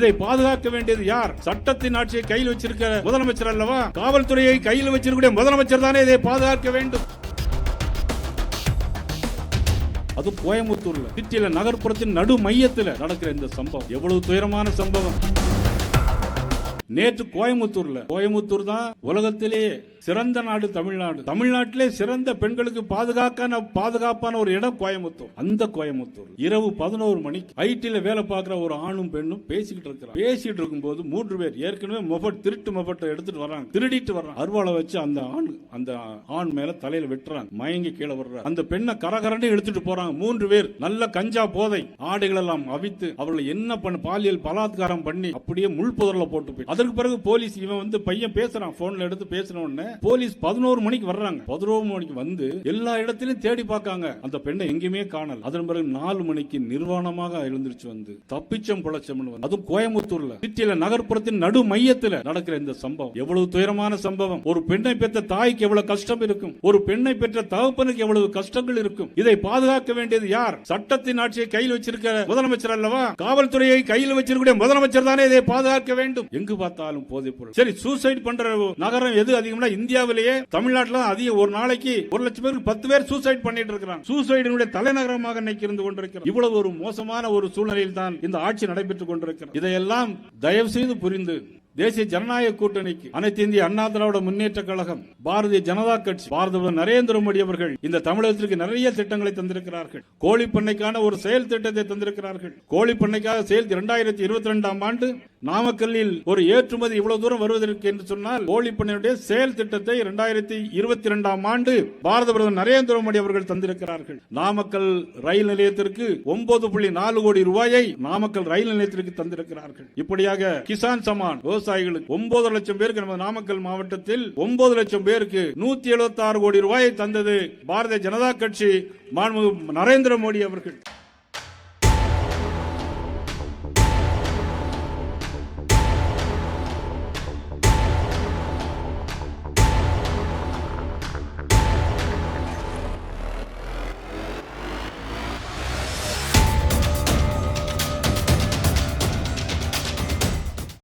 இதை பாதுகாக்க வேண்டியது யார்? சட்டத்தின் ஆட்சியை கையில் வச்சிருக்கிற முதலமைச்சர் அல்லவா? காவல்துறையை கையில் வச்சிருக்கிற முதலமைச்சர் தானே இதை பாதுகாக்க வேண்டும்? அது கோயம்புத்தூர்ல சிட்டியில நகர்ப்புறத்தின் நடு மையத்துல நடக்கிற இந்த சம்பவம். எவ்வளவு துயரமான சம்பவம். நேற்று கோயம்புத்தூர்ல. கோயம்புத்தூர் தான் உலகத்திலேயே சிறந்த நாடு தமிழ்நாடு. தமிழ்நாட்டிலே சிறந்த பெண்களுக்கு பாதுகாக்கான பாதுகாப்பான ஒரு இடம் கோயம்புத்தூர். அந்த கோயம்புத்தூர். இரவு பதினோரு மணிக்கு ஐடில வேலை பார்க்கிற ஒரு ஆணும் பெண்ணும் பேசிக்கிட்டு இருக்கிறாங்க. பேசிட்டு இருக்கும்போது மூன்று பேர் ஏற்கனவே மொபட் திருட்டு மொபட்டை எடுத்துட்டு வர்றாங்க. திருடிட்டு வர்றாங்க. அருவாளை வச்சு அந்த ஆண் அந்த ஆண் மேல தலையில வெட்டுறாங்க. மயங்கி கீழே வர்றாங்க அந்த பெண்ணை கரகரண்டு எடுத்துட்டு போறாங்க. மூன்று பேர் நல்ல கஞ்சா போதை. ஆடைகள் எல்லாம் அவித்து அவர்களை என்ன பண்ண பாலியல் பலாத்காரம் பண்ணி அப்படியே முள் புதர்ல போட்டு போய் அதற்கு பிறகு போலீஸ் இவன் வந்து பையன் பேசுறான் போன்ல எடுத்து பேசின உடனே போலீஸ் பதினோரு மணிக்கு வர்றாங்க. பதினோரு மணிக்கு வந்து எல்லா இடத்திலும் தேடி பார்க்காங்க. அந்த பெண்ணை எங்கேயுமே காணல. அதன் பிறகு நாலு மணிக்கு நிர்வாணமாக எழுந்திருச்சு வந்து தப்பிச்சம் புழைச்சம்னு அது கோயம்புத்தூர்ல. சிட்டியில நகர்ப்புறத்தின் நடு மையத்துல நடக்கிற இந்த சம்பவம். எவ்வளவு துயரமான சம்பவம். ஒரு பெண்ணை பெற்ற தாய்க்கு எவ்வளவு கஷ்டம் இருக்கும். ஒரு பெண்ணை பெற்ற தகப்பனுக்கு எவ்வளவு கஷ்டங்கள் இருக்கும். இதை பாதுகாக்க வேண்டியது யார்? சட்டத்தின் ஆட்சியை கையில் வச்சிருக்கிற முதலமைச்சர் அல்லவா? காவல்துறையை கையில் வச்சிருக்கக்கூடிய முதலமைச்சர் தானே இதை பாதுகாக்க வேண்டும். எங்கு பார்த்தாலும் போதைப் பொருள் சரி சூசைட் பண்ற நகரம் எது அதிகம்னா இந்தியாவிலேயே தமிழ்நாட்டில் அதிக ஒரு நாளைக்கு ஒரு லட்சம் பேருக்கு பத்து பேர் சூசைட் பண்ணிட்டு இருக்கிறாங்க. சூசைடினுடைய தலைநகரமாக இன்னைக்கு இருந்து கொண்டிருக்கிறது. இவ்வளவு ஒரு மோசமான ஒரு சூழ்நிலையில் தான் இந்த ஆட்சி நடைபெற்றுக் கொண்டிருக்கிறது. இதையெல்லாம் தயவு செய்து புரிந்து தேசிய ஜனநாயக கூட்டணிக்கு அனைத்து இந்திய அண்ணா திராவிட முன்னேற்ற கழகம் பாரதிய ஜனதா கட்சி பாரத நரேந்திர மோடி அவர்கள் இந்த தமிழகத்திற்கு நிறைய திட்டங்களை தந்திருக்கிறார்கள். கோழி பண்ணைக்கான ஒரு செயல் திட்டத்தை தந்திருக்கிறார்கள். கோழி பண்ணைக்காக செயல் இரண்டாயிரத்தி இருபத்தி ரெண்டாம் ஆண்டு நாமக்கல்லில் ஒரு ஏற்றுமதி இவ்வளவு தூரம் வருவதற்கு என்று சொன்னால் கோழி பண்ணையுடைய செயல் திட்டத்தை இரண்டாயிரத்தி இருபத்தி இரண்டாம் ஆண்டு பாரத பிரதமர் நரேந்திர மோடி அவர்கள் தந்திருக்கிறார்கள். நாமக்கல் ரயில் நிலையத்திற்கு ஒன்பது புள்ளி நாலு கோடி ரூபாயை நாமக்கல் ரயில் நிலையத்திற்கு தந்திருக்கிறார்கள். இப்படியாக கிசான் சமான் விவசாயிகளுக்கு ஒன்பது லட்சம் பேருக்கு நமது நாமக்கல் மாவட்டத்தில் ஒன்பது லட்சம் பேருக்கு நூத்தி எழுபத்தி ஆறு கோடி ரூபாயை தந்தது பாரதிய ஜனதா கட்சி நரேந்திர மோடி அவர்கள்.